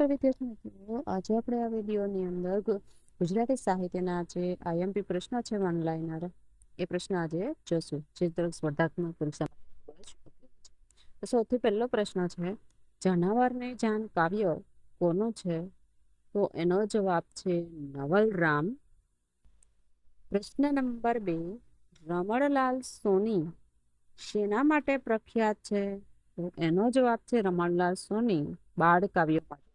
નમસ્કાર વિદ્યાર્થી આજે આપણે આ વિડીયોની અંદર ગુજરાતી સાહિત્યના જે આઈએમપી પ્રશ્ન છે વન એ પ્રશ્ન આજે જોશું. જે સ્પર્ધાત્મક પરીક્ષા સૌથી પહેલો પ્રશ્ન છે, જનાવરને જાન કાવ્ય કોનું છે? તો એનો જવાબ છે નવલરામ. પ્રશ્ન નંબર બે, રમણલાલ સોની શેના માટે પ્રખ્યાત છે? એનો જવાબ છે રમણલાલ સોની, બાળ કાવ્યો માટે.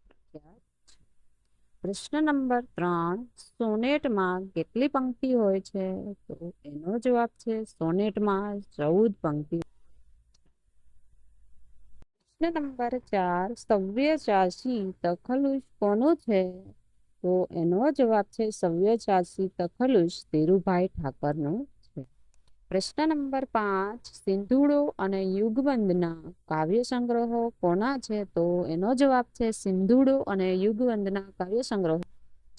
પ્રશ્ન નંબર ત્રણ, સોનેટમાં કેટલી પંક્તિ હોય છે? તો એનો જવાબ છે સોનેટમાં ચૌદ પંક્તિ. પ્રશ્ન નંબર ચાર સવ્યચાસી તખલુશ કોનું છે? તો એનો જવાબ છે સવ્યચાસી તખલુશ ધીરુભાઈ ઠાકરનું. પ્રશ્ન નંબર પાંચ, સિંધુડો અને યુગવંદના કાવ્ય સંગ્રહો કોના છે? તો એનો જવાબ છે સિંધુડો અને યુગવંદના કાવ્ય સંગ્રહો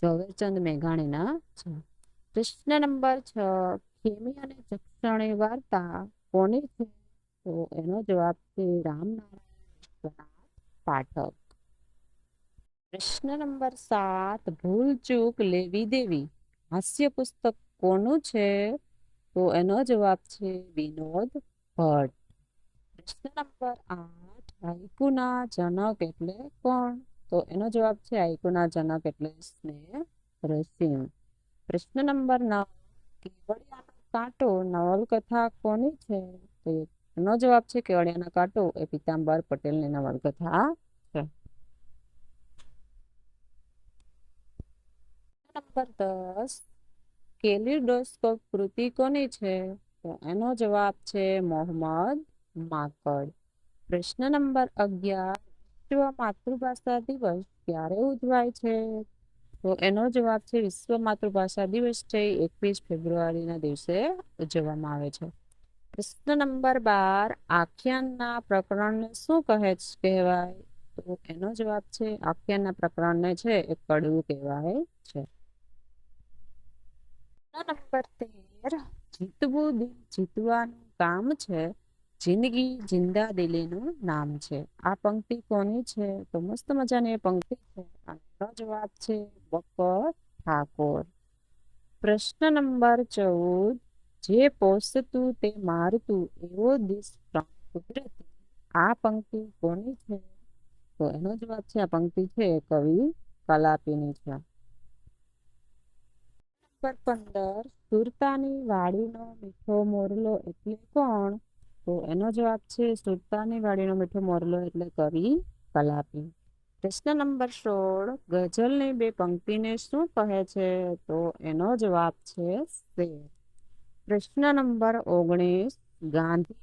ઝવેરચંદ મેઘાણીના છે. પ્રશ્ન નંબર છ, ખેમી અને ચક્ષણી વાર્તા કોની છે? તો એનો જવાબ છે રામનારાયણ પાઠક. પ્રશ્ન નંબર સાત ભૂલ ચૂક લેવી દેવી. હાસ્ય પુસ્તક કોનું છે? તો એનો જવાબ છે વિનોદ ભટ્ટ. પ્રશ્ન નંબર આઠ હાઈકુના જનક એટલે કોણ? તો એનો જવાબ છે હાઈકુના જનક એટલે સ્નેહ રસીમ પ્રશ્ન નંબર નવ, કેવડિયાનો કાંટો નવલકથા કોની છે? તો એનો જવાબ છે કેવડિયાનો કાંટો એ પીતાંબર પટેલની નવલકથા છે. નંબર દસ કેલિડોસ્કોપ કૃતિ કોની છે? તો એનો જવાબ છે મોહમ્મદ માકડ. પ્રશ્ન નંબર અગિયાર, વિશ્વ માતૃભાષા દિવસ ક્યારે ઉજવાય છે? તો એનો જવાબ છે વિશ્વ માતૃભાષા દિવસ છે, એકવીસ ફેબ્રુઆરીના દિવસે ઉજવવામાં આવે છે. પ્રશ્ન નંબર બાર, આખ્યાનના પ્રકરણને શું કહે કહેવાય. તો એનો જવાબ છે, આખ્યાનના પ્રકરણને છે એ કડવું કહેવાય છે. નંબર તેર જીતવું દિલ જીતવાનું કામ છે. જિંદગી જિંદા દિલીનું નામ છે. આ પંક્તિ કોની છે? તો મસ્ત મજાની પંક્તિ છે. આનો જવાબ છે બકર ઠાકોર. પ્રશ્ન નંબર ચૌદ, જે પોષતું તે મારતું એવો દિશ કુદરતી આ પંક્તિ કોની છે? તો એનો જવાબ છે, આ પંક્તિ છે કવિ કલાપીની છે. નંબર પંદર સુરતાની વાડીનો મીઠો મોરલો એટલે કોણ? તો એનો જવાબ છે સુરતાની વાડીનો મીઠો મોરલો એટલે કવિ કલાપી. પ્રશ્ન નંબર સોળ, ગઝલની બે પંક્તિને શું કહે છે? તો એનો જવાબ છે શેર. પ્રશ્ન નંબર ઓગણીસ ગાંધી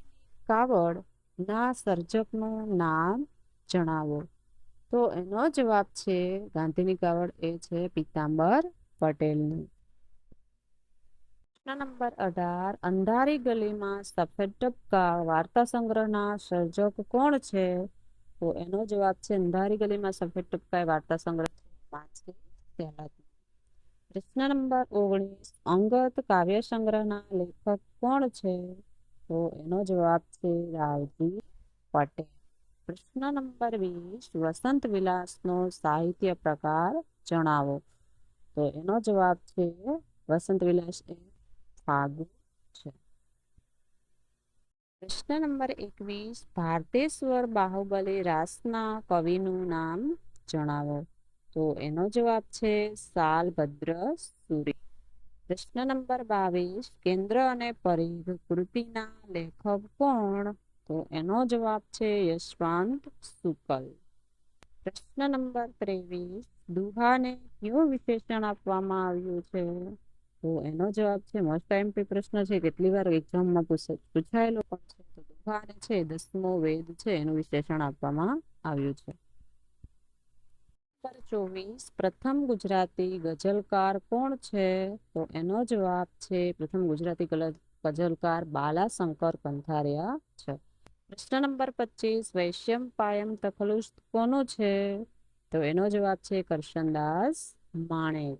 કાવડ ના સર્જકનું નામ જણાવો. તો એનો જવાબ છે, ગાંધીની કાવડ એ છે પીતાંબર પટેલની. પ્રશ્ન નંબર અઢાર. અંધારી ગલીમાં સફેદ ટપકા, વાર્તા સંગ્રહના સર્જક કોણ છે? તો એનો જવાબ છે, અંધારી ગલીમાં સફેદ ટપકા એ વાર્તા સંગ્રહ પ્રશ્ન નંબર ઓગણીસ. અંગત કાવ્ય સંગ્રહના લેખક કોણ છે? તો એનો જવાબ છે, રાવજી પટેલ. પ્રશ્ન નંબર વીસ. વસંત વિલાસનો સાહિત્ય પ્રકાર જણાવો. તો એનો જવાબ છે, વસંત વિલાસ એ ફાગુ છે પ્રશ્ન નંબર એકવીસ ભારતેશ્વર બાહુબલી રાસના કવિનું નામ જણાવો। તો એનો જવાબ છે સાલભદ્ર સુરી। પ્રશ્ન નંબર બાવીસ, કેન્દ્ર અને પરિઘ કૃતિના લેખક કોણ? તો એનો જવાબ છે યશવંત શુકલ। પ્રશ્ન નંબર ત્રેવીસ, દુહાને કયું વિશેષણ આપવામાં આવ્યું છે? તો એનો જવાબ છે મોસ્ટ એમપી પ્રશ્ન છે, કેટલી વાર એક્ઝામમાં પૂછાયેલો પણ છે, તો દુહાને છે, દસમો વેદ છે, એનું વિશેષણ આપવામાં આવ્યું છે. નંબર ચોવીસ, પ્રથમ ગુજરાતી ગઝલકાર કોણ છે? તો એનો જવાબ છે, પ્રથમ ગુજરાતી ગઝલકાર બાલાશંકર કંથારિયા છે. પ્રશ્ન નંબર પચીસ, વૈશ્યમ પાયમ તખલુસ કોનો છે? તો એનો જવાબ છે, કરશનદાસ માણેક.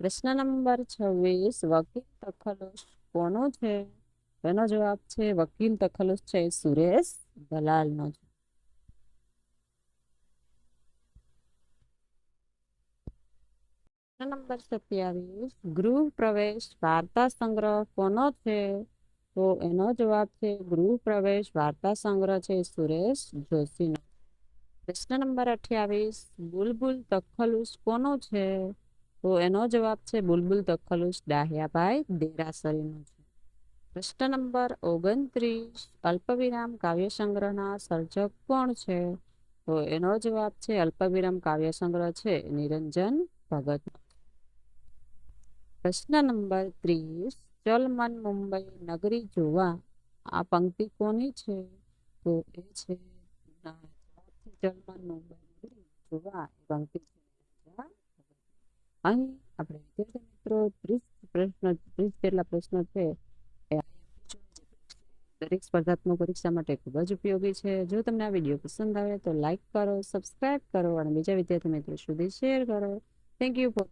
પ્રશ્ન નંબર છવ્વીસ, વકીલ તખલુસ કોનો છે? એનો જવાબ છે, વકીલ તખલુસ છે સુરેશ સુરેશ દલાલનો છે. નંબર સત્યાવીસ ગૃહ પ્રવેશ વાર્તા સંગ્રહ કોનો છે? તો એનો જવાબ છે ગૃહ પ્રવેશ વાર્તા સંગ્રહ છે સુરેશ જોશીનો પ્રશ્ન નંબર અઠ્યાવીસ, બુલબુલ તખલુસ કોનો છે? તો એનો જવાબ છે બુલબુલ તખલુસ ડાહ્યાભાઈ દેરાસરીનો છે. પ્રશ્ન નંબર ઓગણત્રીસ, અલ્પવિરામ કાવ્ય સંગ્રહના સર્જક કોણ છે? તો એનો જવાબ છે અલ્પવિરામ કાવ્ય સંગ્રહ છે નિરંજન ભગત. પ્રશ્ન નંબર ત્રીસ, ચલ મન મુંબઈ નગરી જોવા આ પંક્તિ કોની છે? તો એ છે ચલ મુંબઈ નગરી જોવા પંક્તિ છે. અહીં આપણે વિદ્યાર્થી મિત્રો ત્રીસ પ્રશ્ન ત્રીસ જેટલા પ્રશ્નો છે દરેક સ્પર્ધાત્મક પરીક્ષા માટે ખૂબ જ ઉપયોગી છે જો તમને આ વીડિયો પસંદ આવે તો લાઇક કરો સબસ્ક્રાઇબ કરો અને બીજા વિદ્યાર્થી મિત્રો સુધી શેર કરો થેન્ક યુ ફોર